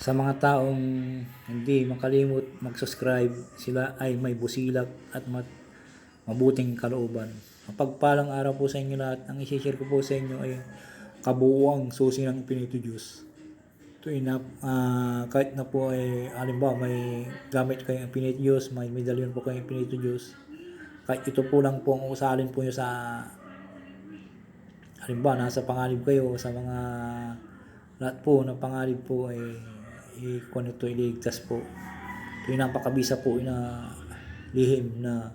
Sa mga taong hindi makalimot mag-subscribe, sila ay may busilak at mat mabuting kalooban. Mapagpalang araw po sa inyo lahat. Ang isi-share ko po sa inyo ay kabuuang susi ng Pinito Juice. Ito ay na, ah, kahit na po ay halimbawa may gamit kayong Pinito Juice, may medalyon po kayong Pinito Juice. Kahit ito po lang po ang usalin po nyo sa halimbawa nasa pangalib kayo sa mga lahat po ng pangalib po ay ikon ito iligtas po. Ito yung napakabisa po na lihim na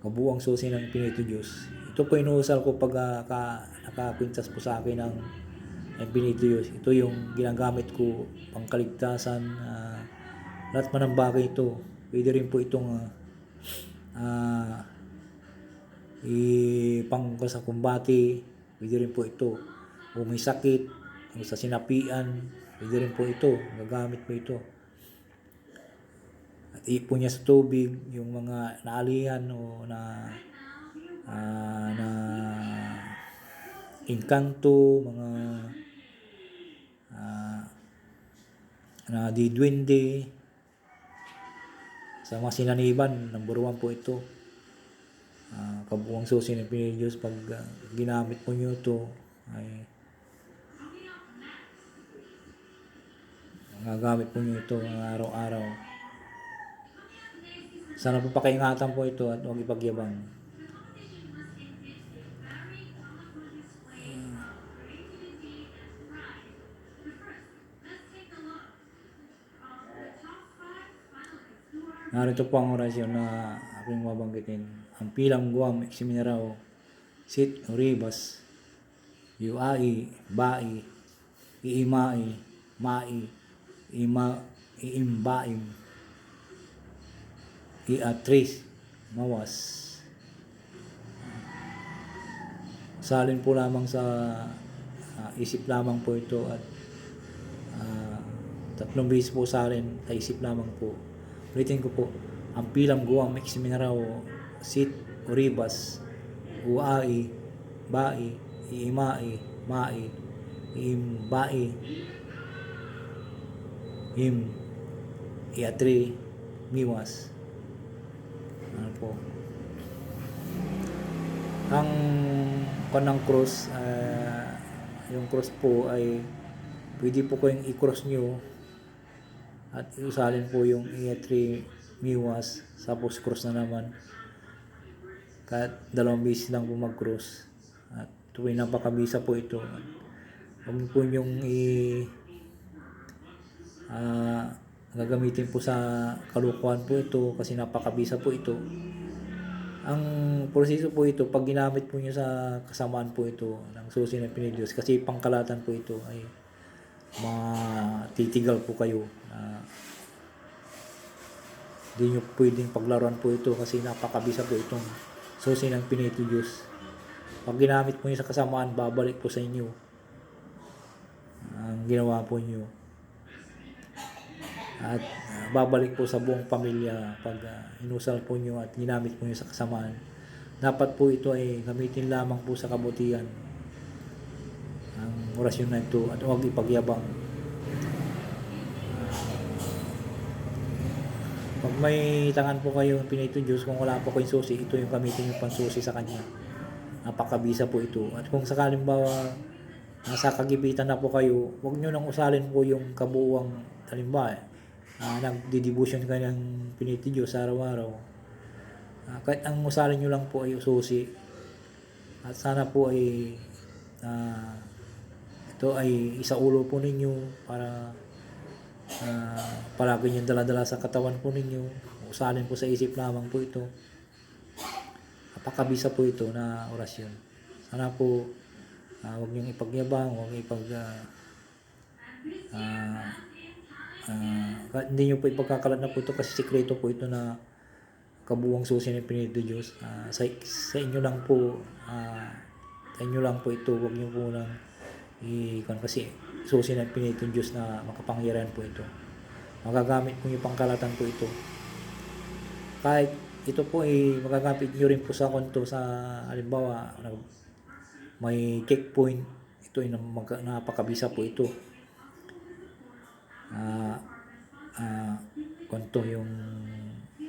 kabuang susi ng Pinito Diyos. Ito po inuusal ko pag uh, ka, nakakwintas po sa akin ng, ng Pinito Diyos. Ito yung ginagamit ko pangkaligtasan. Uh, lahat man ng bagay ito. Pwede rin po itong uh, uh, ipang sa kumbati. Pwede rin po ito. Kung may sakit, sa sinapian, pwede rin po ito. Gagamit po ito. At ipon niya sa tubig, yung mga naalihan o na ah, na inkanto, mga ah, na didwende, sa mga sinaniban, number one po ito. Ah, kabuang susi ng Pinoy Diyos pag ah, ginamit mo nyo ito ay magagamit po nyo ito araw-araw. Sana po pakaingatan po ito at huwag ipagyabang. Narito po ang orasyon na aking mabanggitin. Ang pilang guwam, eksiminarao, sit, uribas, yuai, bai, iimai, mai, ima, iimbaim, iatris, mawas. Salin po lamang sa ah, isip lamang po ito at ah, tatlong beses po salin sa isip lamang po. Ulitin ko po, ang pilang guwang eksiminarao, sit, uribas, uai, bai, iimai, mai, iimbai, im, iatri, miwas. Ano po. Ang kanang cross, ah, yung cross po ay pwede po kayong i-cross nyo at usalin po yung iatri, miwas, tapos cross na naman. Kahit dalawang beses lang po mag-cross. At tuwing napakabisa po ito. Huwag po yung i ah, gagamitin po sa kalukuhan po ito kasi napakabisa po ito. Ang proseso po ito, pag ginamit po nyo sa kasamaan po ito ng susi ng Pinilios, kasi pangkalatan po ito ay matitigal po kayo hindi nyo pwedeng paglaruan po ito kasi napakabisa po itong susi ng Pinito Diyos. Pag ginamit po nyo sa kasamaan, babalik po sa inyo ang ginawa po nyo. At ah, babalik po sa buong pamilya pag ah, inusal po nyo at ginamit po nyo sa kasamaan. Dapat po ito ay gamitin lamang po sa kabutihan ang orasyon na ito at huwag ipagyabang. Pag may tangan po kayo ng Pinito Diyos, kung wala po kayong susi, ito yung gamitin yung pansusi sa Kanya. Napakabisa po ito. At kung sakaling ba nasa kagipitan na po kayo, huwag nyo nang usalin po yung kabuuang, halimbawa, uh, nagdidevotion ka ng Pinito Diyos araw-araw. Uh, kahit ang usalin nyo lang po ay susi. At sana po ay uh, ito ay isa ulo po ninyo para uh, palagi niyong dala-dala sa katawan po ninyo. Usalin po sa isip lamang po ito. Napakabisa po ito na orasyon. Sana po uh, huwag niyong ipagyabang, huwag ipag uh, uh, hindi niyo po ipagkakalat na po ito kasi sikreto po ito na kabuwang susi ng Pinito Diyos. Uh, sa, sa inyo lang po, uh, sa inyo lang po ito, huwag niyo po lang i kasi susi ng Pinito Diyos na makapangyarihan po ito. Magagamit po yung pangkalatan po ito. Kahit ito po ay magagamit nyo rin po sa konto sa halimbawa may checkpoint ito ay napakabisa po ito ah ah konto yung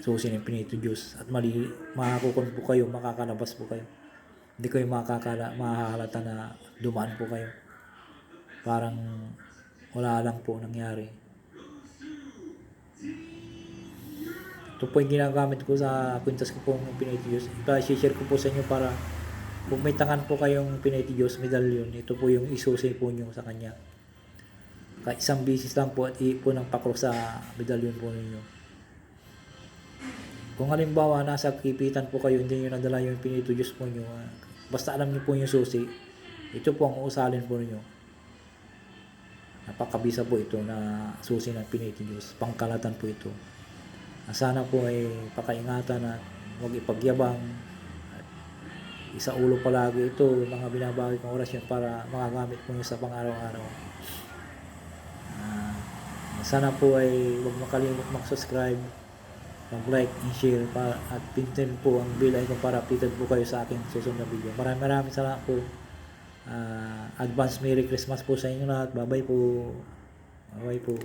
susi ng pinito juice at mali makakukon po kayo makakalabas po kayo. Hindi kayo makakala mahahalata na dumaan po kayo. Parang wala lang po nangyari. Ito po yung ginagamit ko sa kwintas ko po ng pinito juice ito share ko po sa inyo para kung may tangan po kayong pinito juice medallion ito po yung isusi po nyo sa kanya. Ka isang bisis lang po at iipon ng pakro sa medallion po ninyo. Kung halimbawa nasa kipitan po kayo, hindi nyo nadala yung pinito juice po nyo, ah, basta alam nyo po yung susi, ito po ang uusalin po ninyo. Napakabisa po ito na susi ng pinito juice. Pangkalatan po ito. Ah, Sana po ay pakaingatan at huwag ipagyabang. Isa ulo palagi ito, mga binabagi kong orasyon para makagamit po nyo sa pang-araw-araw. Sana po ay huwag makalimot mag-subscribe, mag-like and share para, at pindutin po ang bell icon para updated po kayo sa aking susunod na video. Maraming maraming salamat po. Ah, advance Merry Christmas po sa inyo lahat. Bye-bye po. Bye-bye po.